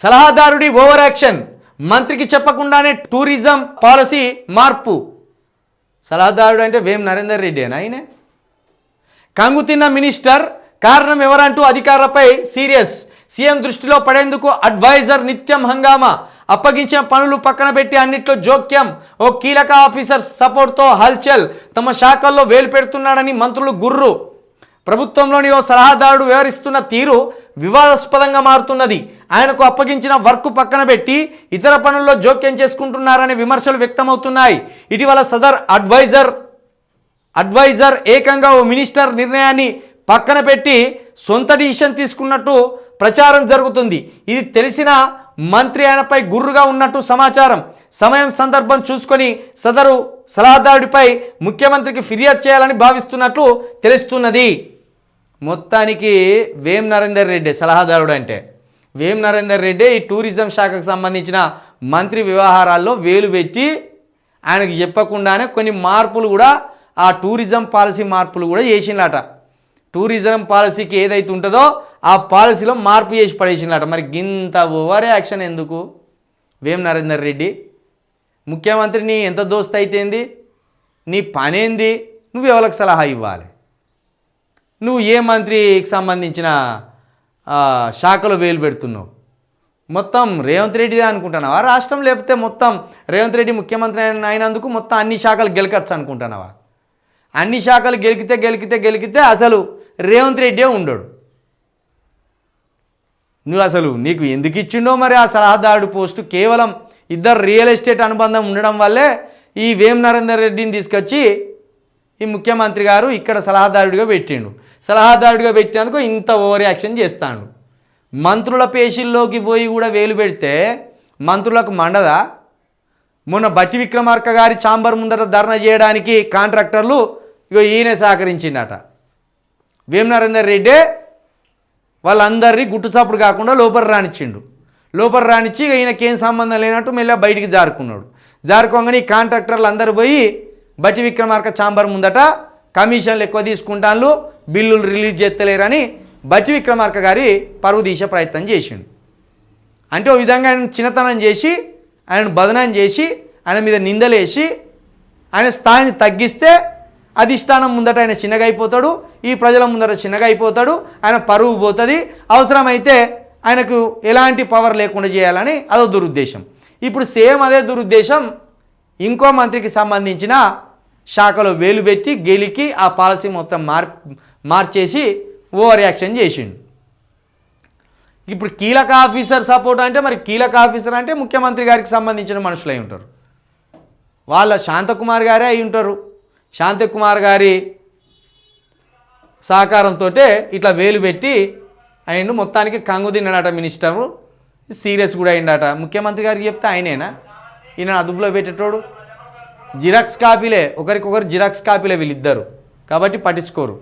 సలహాదారుడి over action మంత్రికి చెప్పకుండానే tourism policy మార్పు. సలహాదారుడు అంటే వేం నరేందర్ రెడ్డి అని ఆయనే కంగుతిన్న మినిస్టర్ కారణం ఎవరంటూ అధికారులపై సీరియస్. సీఎం దృష్టిలో పడేందుకు అడ్వైజర్ నిత్యం హంగామా. అప్పగించిన పనులు పక్కన పెట్టి అన్నిట్లో జోక్యం. ఓ కీలక ఆఫీసర్ సపోర్ట్తో హల్చల్. తమ శాఖల్లో వేలు పెడుతున్నాడని మంత్రులు గుర్రు. ప్రభుత్వంలోని ఓ సలహాదారుడు వ్యవహరిస్తున్న తీరు వివాదాస్పదంగా మారుతున్నది. ఆయనకు అప్పగించిన వర్క్ పక్కన పెట్టి ఇతర పనుల్లో జోక్యం చేసుకుంటున్నారనే విమర్శలు వ్యక్తమవుతున్నాయి. ఇటీవల సదర్ అడ్వైజర్ అడ్వైజర్ ఏకంగా ఓ మినిస్టర్ నిర్ణయాన్ని పక్కన పెట్టి సొంత డిసిషన్ తీసుకున్నట్టు ప్రచారం జరుగుతుంది. ఇది తెలిసిన మంత్రి ఆయనపై గుర్రుగా ఉన్నట్టు సమాచారం. సమయం సందర్భం చూసుకొని సదరు సలహాదారుడిపై ముఖ్యమంత్రికి ఫిర్యాదు చేయాలని భావిస్తున్నట్లు తెలుస్తున్నది. మొత్తానికి వేం నరేందర్ రెడ్డి సలహాదారుడు అంటే వేం నరేందర్ రెడ్డి ఈ టూరిజం శాఖకు సంబంధించిన మంత్రి వ్యవహారాల్లో వేలు పెట్టి ఆయనకు చెప్పకుండానే కొన్ని మార్పులు కూడా ఆ టూరిజం పాలసీ మార్పులు కూడా చేసిండట. టూరిజం పాలసీకి ఏదైతే ఉంటుందో ఆ పాలసీలో మార్పు చేసి పడేసిండట. మరి గింత ఓవర్ యాక్షన్ ఎందుకు? వేం నరేందర్ రెడ్డి ముఖ్యమంత్రి నీ ఎంత దోస్త్ అయితేంది నీ పనేంది? నువ్వు ఎవరికి సలహా ఇవ్వాలి? నువ్వు ఏ మంత్రికి సంబంధించిన శాఖలో వేలు పెడుతున్నావు? మొత్తం రేవంత్ రెడ్డిదే అనుకుంటున్నావా? రాష్ట్రం లేకపోతే మొత్తం రేవంత్ రెడ్డి ముఖ్యమంత్రి అయినందుకు మొత్తం అన్ని శాఖలు గెలకచ్చు అనుకుంటున్నావా? అన్ని శాఖలు గెలికితే గెలికితే గెలికితే అసలు రేవంత్ రెడ్డే ఉండడు. నువ్వు అసలు నీకు ఎందుకు ఇచ్చిండో మరి ఆ సలహాదారుడు పోస్టు? కేవలం ఇద్దరు రియల్ ఎస్టేట్ అనుబంధం ఉండడం వల్లే ఈ వేం నరేందర్ రెడ్డిని తీసుకొచ్చి ఈ ముఖ్యమంత్రి గారు ఇక్కడ సలహాదారుడిగా పెట్టిండు. సలహాదారుడిగా పెట్టినందుకు ఇంత ఓవర్ యాక్షన్ చేస్తాడు. మంత్రుల పేషీల్లోకి పోయి కూడా వేలు పెడితే మంత్రులకు మండదా? మొన్న బట్టి విక్రమార్క గారి చాంబర్ ముందర ధర్నా చేయడానికి కాంట్రాక్టర్లు ఇగో ఈయన సహకరించిండట. వేం నరేందర్ రెడ్డే వాళ్ళందరినీ గుట్టుచప్పుడు కాకుండా లోపల రానిచ్చిండు. లోపల రానిచ్చి ఇక ఈయనకేం సంబంధం లేనట్టు మళ్ళీ బయటికి జారుకున్నాడు. జారుకోగానే ఈ కాంట్రాక్టర్లు అందరూ పోయి బట్టి విక్రమార్క చాంబర్ ముందట కమిషన్లు ఎక్కువ తీసుకుంటాను బిల్లులు రిలీజ్ చేస్తలేరని బట్టి విక్రమార్క గారి పరువు తీసే ప్రయత్నం చేసిండు. అంటే ఓ విధంగా ఆయన చిన్నతనం చేసి ఆయన బదనం చేసి ఆయన మీద నిందలేసి ఆయన స్థాయిని తగ్గిస్తే అధిష్టానం ముందట ఆయన చిన్నగా అయిపోతాడు ఈ ప్రజల ముందట చిన్నగా అయిపోతాడు ఆయన పరువు పోతుంది. అవసరమైతే ఆయనకు ఎలాంటి పవర్ లేకుండా చేయాలని అదో దురుద్దేశం. ఇప్పుడు సేమ్ అదే దురుద్దేశం ఇంకో మంత్రికి సంబంధించిన శాఖలో వేలు పెట్టి గెలికి ఆ పాలసీ మొత్తం మార్ మార్చేసి ఓవర్ యాక్షన్ చేసిండు. ఇప్పుడు కీలక ఆఫీసర్ సపోర్ట్ అంటే మరి కీలక ఆఫీసర్ అంటే ముఖ్యమంత్రి గారికి సంబంధించిన మనుషులు అయి ఉంటారు. వాళ్ళ శాంతకుమార్ గారే అయి ఉంటారు. శాంతకుమార్ గారి సహకారంతో ఇట్లా వేలు పెట్టి అయిండు. మొత్తానికి కంగు తిన్నాడట మినిస్టరు. సీరియస్ కూడా అయిందట ముఖ్యమంత్రి గారికి చెప్తే ఆయనేనా? ఈయన అదుపులో పెట్టేటోడు? జిరాక్స్ కాపీలే. ఒకరికొకరు జిరాక్స్ కాపీలే వీళ్ళిద్దరు. కాబట్టి పట్టించుకోరు.